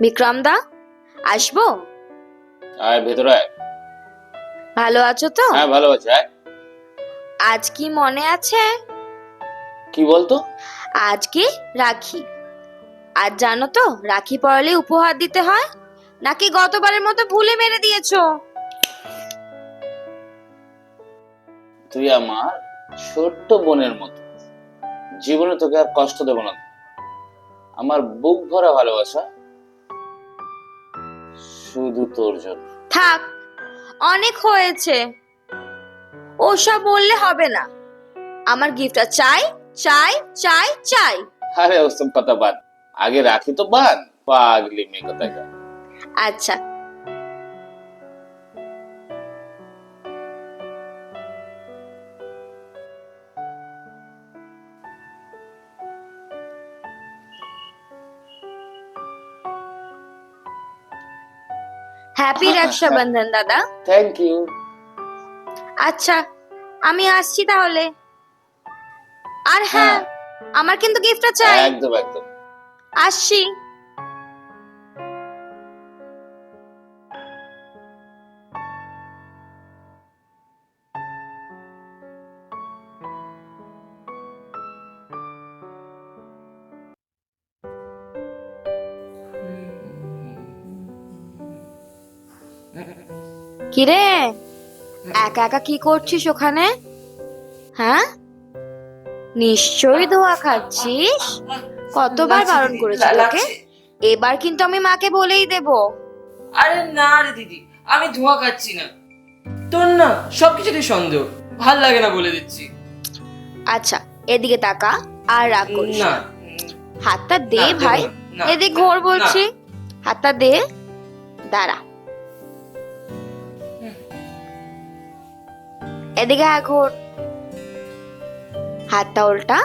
বিক্রম দা আসব? আয় ভেতরে আয়। ভালো আছো তো? হ্যাঁ ভালো আছে আয়। আজ কি মনে আছে? কি বলতো? আজকে রাখি? আর জানো তো রাখি পরালে উপহার দিতে হয়? নাকি গতবারের মতো ভুলে মেরে দিয়েছ? তুই আমার ছোট্ট বোনের মতো। জীবনে তোকে আর কষ্ট দেব না। আমার বুক ভরা ভালোবাসা শুধু তোর জন্য। থাক অনেক হয়েছে। ওসব বললে হবে না। আমার গিফটটা চাই চাই চাই চাই। আরে ওসব কথা বাদ। আগে রাখি তো বাদ। পাগলি মেয়ে কথা আচ্ছা। হ্যাপি রক্ষাবন্ধন দাদা। থ্যাংক ইউ আচ্ছা আমি আসছি তাহলে। আর হ্যাঁ আমার কিন্তু গিফটটা চাই। একদম একদম। আসছি। কিরে? একা একা কি করছিস ওখানে? হ্যাঁ? নিশ্চয়ই ধোয়া খাচ্ছিস। কতবার বারণ করেছি তোকে? এবার কিন্তু আমি মাকে বলেই দেব। আরে না রে দিদি আমি ধোঁয়া খাচ্ছি না। তোর না সবকিছুতে সন্দেহ। ভালো লাগে না বলে দিচ্ছি। আচ্ছা এদিকে তাকা আর রাগ করিস না। হাতটা দে ভাই। এদিক ঘোর বলছি। হাতটা দে। দাঁড়া। এদিকে এখন। হাতটা উল্টা।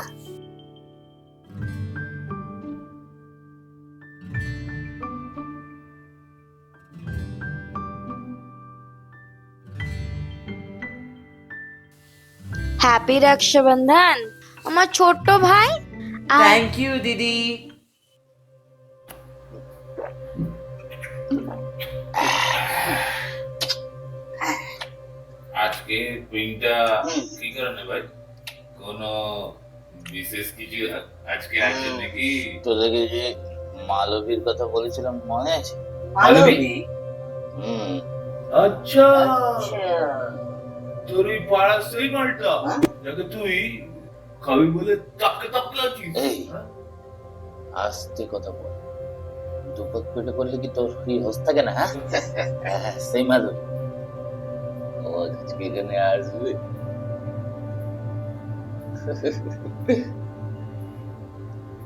হ্যাপি রক্ষাবন্ধন আমার ছোট্ট ভাই। থ্যাংক ইউ দিদি। প্রিন্টটা কি কারণে ভাই? কোনো বিশেষ কিছু আজকে আছে নাকি? তোদেরকে যে মালবীর কথা বলেছিলাম মনে আছে? মালবী? হুম। আচ্ছা। তোর ওই পাড়ার সেই মালটা যাকে তুই খাবি বলে তাকে তাকে আছিস। হ্যাঁ? আস্তে কথা বল। দুপক পেটে করলে কি তোর কি হোস থাকে না হ্যাঁ? হ্যাঁ, সেই মালবী। আসবে।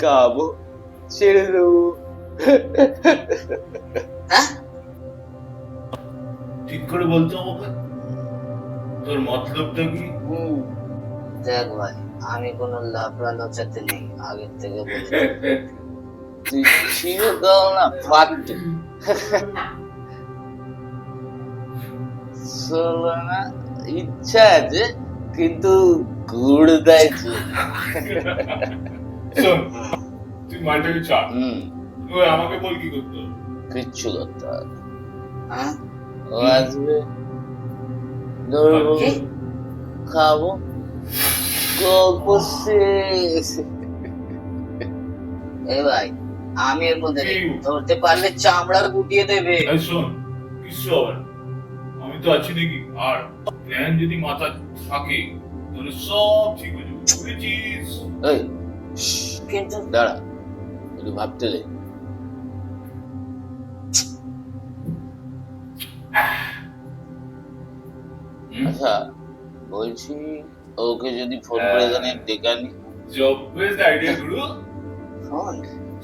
কাবো ছেড়ে দেবো। ঠিক করে বলতো তোর মতলবটা কি? দেখ ভাই আমি কোনো লাফড়া লচাতে নেই আগের থেকে বলি। তুই চিরকাল না ফাটতে। চলো না ইচ্ছা আছে কিন্তু গুড় দেয় শোন তুই মালটাকে চা। হুম। ওই আমাকে বল কি করতে কিচ্ছু করতে হবে হ্যাঁ? ও আসবে। ধরবো খাব। গল্প শেষ এ ভাই আমি এর মধ্যে ধরতে পারলে চামড়া গুটিয়ে দেবে। শোন হবে না। তো আছি নাকি? আর প্ল্যান যদি মাথা থাকে তাহলে সব ঠিক হয়ে যাবে। বুঝেছিস এই কিন্তু দাঁড়া একটু ভাবতে দে। আচ্ছা বলছি ওকে যদি ফোন করে এখানে ডেকে আনি। জব বেস্ট আইডিয়া গুরু। ফোন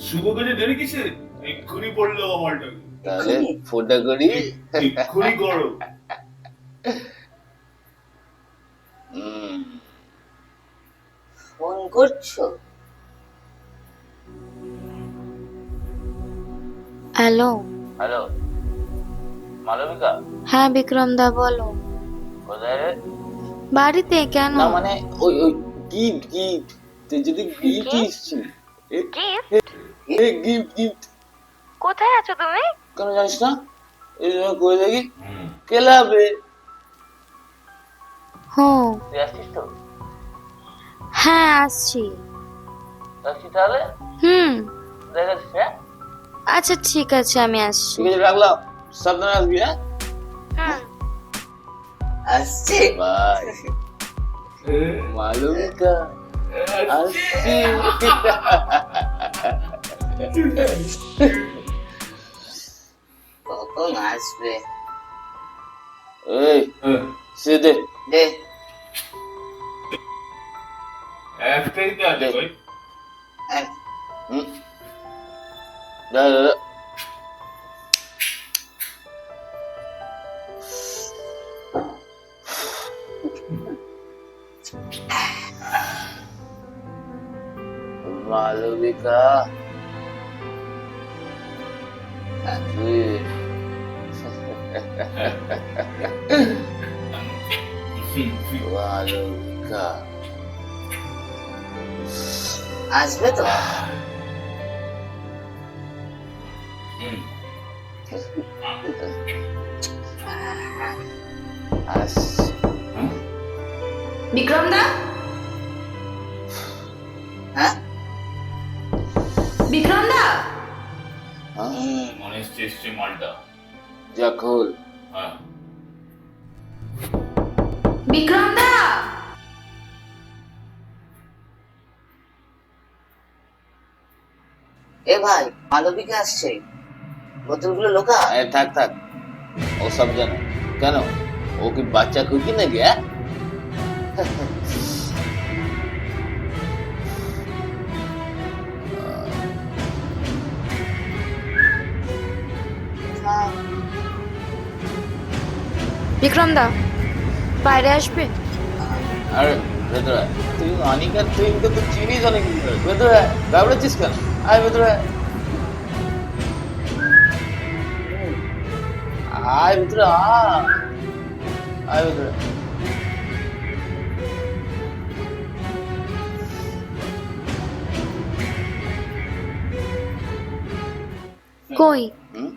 শুভকে যে দেরি কিসে এক্ষুনি পড়ল আমারটা তাহলে ফোনটা করি। এক্ষুনি করো ফোন করছ? হ্যালো। হ্যালো। মালবিকা? হ্যাঁ বিক্রম দা বলো। কোথায় রে? বাড়িতে কেন? না মানে ওই ওই গিফট গিফট। তুই যদি গিফট ইসছি গিফট গিফট। কোথায় আছো তুমি? কেন জানিস না এই জন্য করে দেখি ক্লাবে হো তুই আসছিস তো হ্যাঁ আসছি আসছি তাহলে হুম দেখাচ্ছিস হ্যাঁ আচ্ছা ঠিক আছে আমি আসছি ঠিক আছে রাখলাম সাবধানে আসবি হ্যাঁ হুম আসছে বাই মালবিকা আসছি কখন আসবে এই সে দে দে একটাই তো আছে ভাই এক মালবিকা আসবে তো বিক্রম দা হ্যাঁ বিক্রম দা মনে হচ্ছে এসছে মালটা যা খোল হ্যাঁ বিক্রম দা এ ভাই মালবিকা আসছে। বোতলগুলো লোকা? এ, থাক থাক। ও সব জানে। কেন? ও কি বাচ্চা কুকি নাকি হ্যাঁ? বিক্রম দা বাইরে আসবে? আরে ভেতরে আয়। তুই অনিকা তুই তো চিনিস অনেক দিন ধরে। ভেতরে আয়। ঘাবড়াচ্ছিস কেন আয় ভেতরে আয়। আয় আয় আয় কই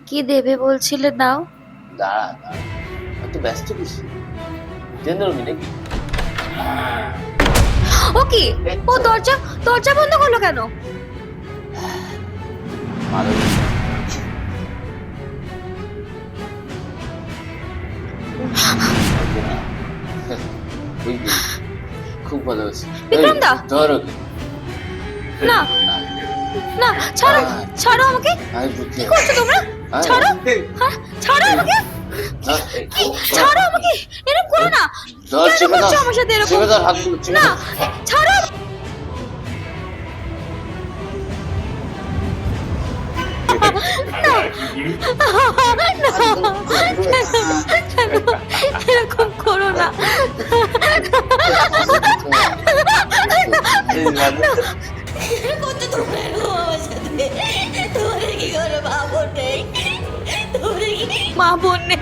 কি দেবে বলছিলে দাও দাঁড়া দাঁড়া এত ব্যস্ত কিস চন্দ্রমি নাকি ও কি? ও দরজা দরজা বন্ধ করল কেন? খুব ভালো হয়েছে। বিক্রম দা। ধর। না না, ছাড়ো ছাড়ো আমাকে। কি করছ তোমরা? ছাড়ো হ্যাঁ, ছাড়ো আমাকে। ছাড়ো আমাকে এরকম করো না কেন করছ আমার সাথে এরকম না ছাড়ো হাতগুলো চেপে না ধর।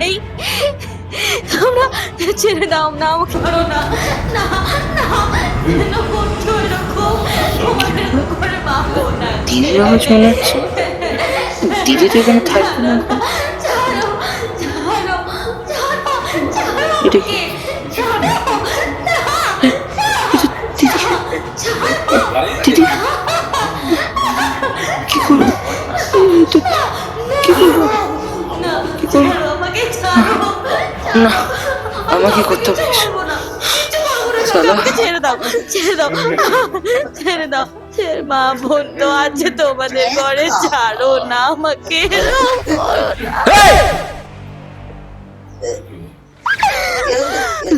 নেই। তোমরা ছেড়ে দাও না আমাকে করো না। না না করছ এরকম তোমার করে মা বোন নাই দিদির আওয়াজ হচ্ছে দিদি তো এখানে থাকবে না। ছাড়ো ছাড়ো ছাড়ো ছাড়ো এটা কি? না আমাকে করতে হবে ছেড়ে দাও ছেড়ে দাও। ছেড়ে দাও। মা বোন তো আছে তোমাদের ঘরে ছাড়ো না আমাকে।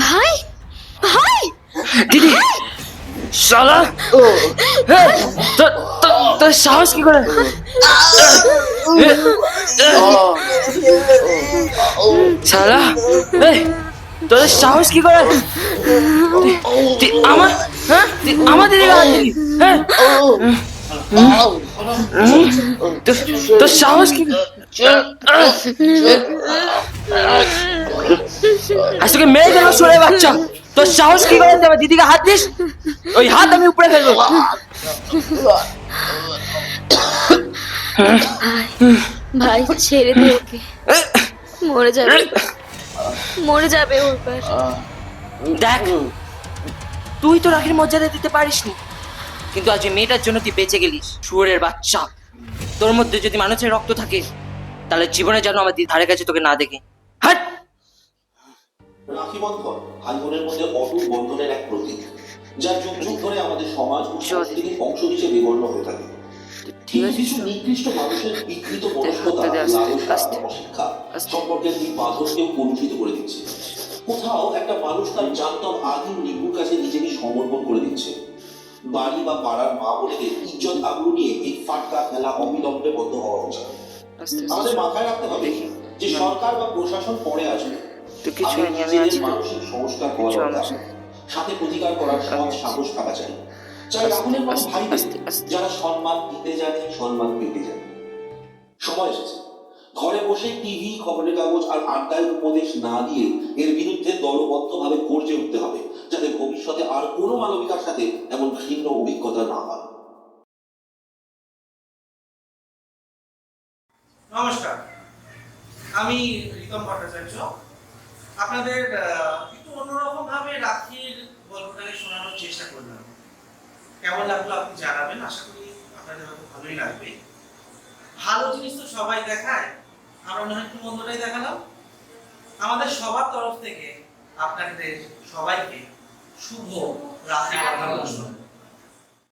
ভাই ভাই দিদি শালা! এই, তোর তোর- তোর সাহস কি করে শালা এই তোদের সাহস কি করে তুই- তুই আমার হ্যাঁ তুই আমার দিদিকে হাত দিলি হ্যাঁ তোর- তোর সাহস কি আজ তোকে মেরে দেবো সরে বাচ্চা তোর সাহস কি করে দেবে দিদিকে হাত দিস ওই হাত আমি উপরে ফেলব ভাই ছেড়ে দে ওকে। মরে যাবে। মরে যাবে ওর পার দেখ তুই তো রাখির মর্যাদা দিতে পারিসনি। কিন্তু আজ ওই মেয়েটার জন্য তুই বেঁচে গেলিস শুয়োরের বাচ্চা। তোর মধ্যে যদি মানুষের রক্ত থাকে তাহলে জীবনে যেন আমার ধারে কাছে তোকে না দেখে। হাট! রাখি বন্ধন ভাই বোনের মধ্যে অটুট বন্ধনের এক প্রতীক যা যুগ যুগ ধরে আমাদের সমাজ ও সংস্কৃতির অংশ হিসেবে গণ্য হয়ে থাকে। ঠিক আছে কিছু নিকৃষ্ট মানুষের বিকৃত মনস্কতা আস্তে আস্তে, লালসা আস্তে। অশিক্ষা আস্তে। সম্পর্কের এই বাঁধনকেও কলুষিত করে দিচ্ছে। কোথাও একটা মানুষ তার জান্তব আদিম নিগুর কাছে নিজেকে সমর্পণ করে দিচ্ছে। বাড়ি বা পাড়ার মা বোনেদের ইজ্জত আগ্রহ নিয়ে এই ফাটকা খেলা অবিলম্বে বন্ধ হওয়া উচিত। আমাদের মাথায় রাখতে হবে যে সরকার বা প্রশাসন পরে আসবে তুই কিছু আমি আছি। তো কিছু আমার সাথে। সাথে প্রতিকার করার সৎ সাহস থাকা চাই। চাই মতো আস্তে, ভাইদের। যারা সম্মান দিতে জানে সম্মান পেতে জানে সময় এসেছে। ঘরে বসে টিভি খবরের কাগজ আর আড্ডায় উপদেশ না দিয়ে এর বিরুদ্ধে দলবদ্ধভাবে গর্জে উঠতে হবে যাতে ভবিষ্যতে আর কোনো মানবিকার সাথে এমন ঘৃণ্য অভিজ্ঞতা না হয়। নমস্কার। আমি রিতম ভট্টাচার্য। আপনাদের আহ, একটু অন্যরকম ভাবে রাখির গল্পটাকে শোনানোর চেষ্টা করলাম। কেমন লাগল আপনি জানাবেন? আশা করি আপনাদের হয়তো ভালোই লাগবে। ভালো জিনিস তো সবাই দেখায়। আমরা নয় একটু মন্দটাই দেখালাম। আমাদের সবার তরফ থেকে আপনাদের সবাইকে শুভ রাখি বন্ধন